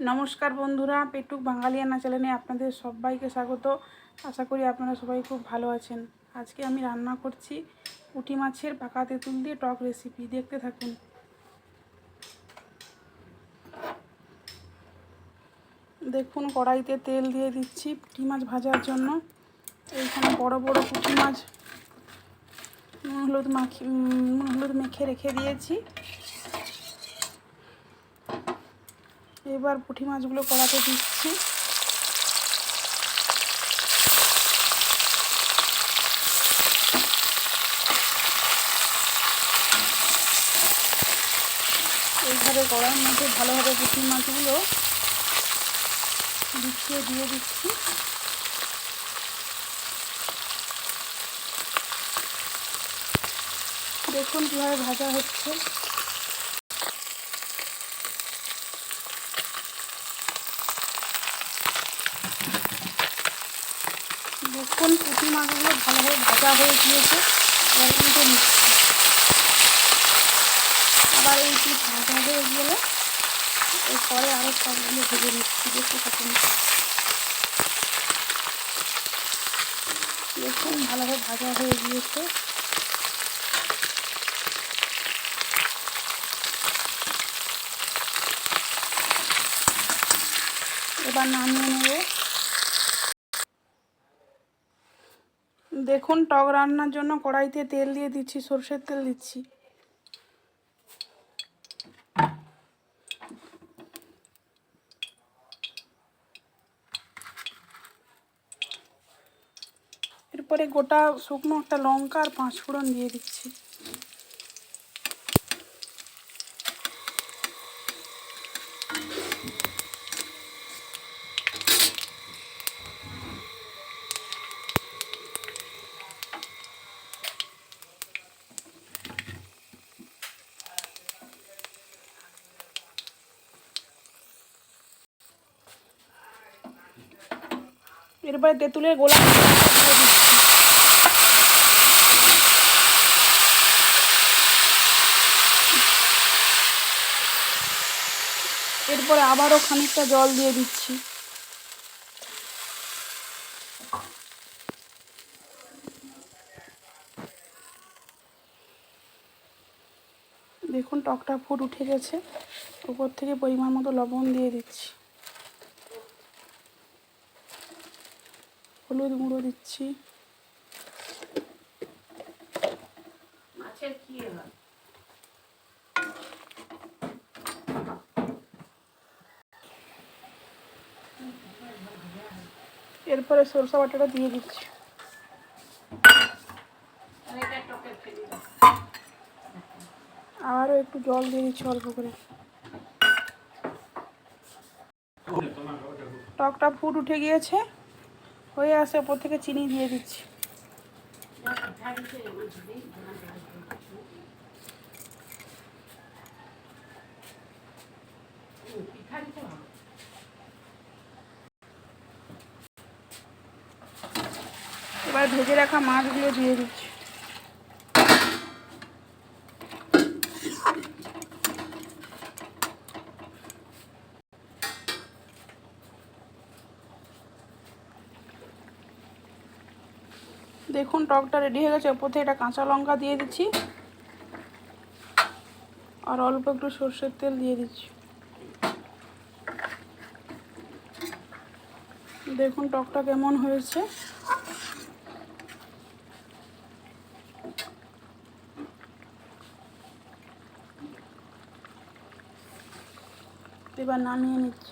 নমস্কার বন্ধুরা পেটুক বাঙালিয়ানা চ্যানেলে আপনাদের সবাইকে স্বাগত। আশা করি আপনারা সবাই খুব ভালো আছেন। আজকে আমি রান্না করছি পুঁটি মাছের পাকা তেঁতুল দিয়ে টক রেসিপি। দেখতে থাকুন। দেখুন, কড়াইতে তেল দিয়ে দিচ্ছি পুঁটি মাছ ভাজার জন্য। এইখানে বড় বড় পুঁটি মাছ হলুদ মাখি, নুন, হলুদ মেখে রেখে দিয়েছি। এবার পুঁটি মাছগুলো কড়াতে দিচ্ছি। এইভাবে কড়াইয়ের মধ্যে ভালোভাবে পুঁটি মাছগুলো বিছিয়ে দিয়ে দিচ্ছি। দেখুন কীভাবে ভাজা হচ্ছে। দেখুন, পুঁটি মাছগুলো ভালোভাবে ভাজা হয়ে গিয়েছে। আবার এই পিঠ ভাজা হয়ে গেলে এরপরে আরও সবগুলো ভেজে নিচ্ছি, দেখতে থাকুন। দেখুন, ভালোভাবে ভাজা হয়ে গিয়েছে। এবার নামিয়ে নেব। দেখুন, টক রান্নার জন্য কড়াইতে তেল দিয়ে দিচ্ছি, সরষের তেল দিচ্ছি। এরপরে গোটা শুকনো একটা লঙ্কা আর পাঁচ ফোড়ন দিয়ে দিচ্ছি। এরপরে তেঁতুলের গোলা দিয়ে দিচ্ছি এরপরে আবারও খানিকটা জল দিয়ে দিচ্ছি। দেখুন টকটা ফুট উঠে গেছে। উপর থেকে পরিমাণ মতো লবণ দিয়ে দিচ্ছি। হলুদ গুঁড়ো দিচ্ছি। এরপরে সরষা বাটাটা দিয়ে দিচ্ছি। আবারও একটু জল দিয়ে দিচ্ছি অল্প করে। টকটা ফুট উঠে গিয়েছে। হয়ে আসে ওপর থেকে চিনি দিয়ে দিচ্ছি। এবার ভেজে রাখা মাছগুলো দিয়ে দিচ্ছি। দেখুন, টকটা রেডি হয়ে গেছে। ওপর থেকে একটা কাঁচা লঙ্কা দিয়ে দিচ্ছি। আর অল্প একটু সর্ষের তেল দিয়ে দিচ্ছি। দেখুন, টকটা কেমন হয়েছে। এবার নামিয়ে নিচ্ছি।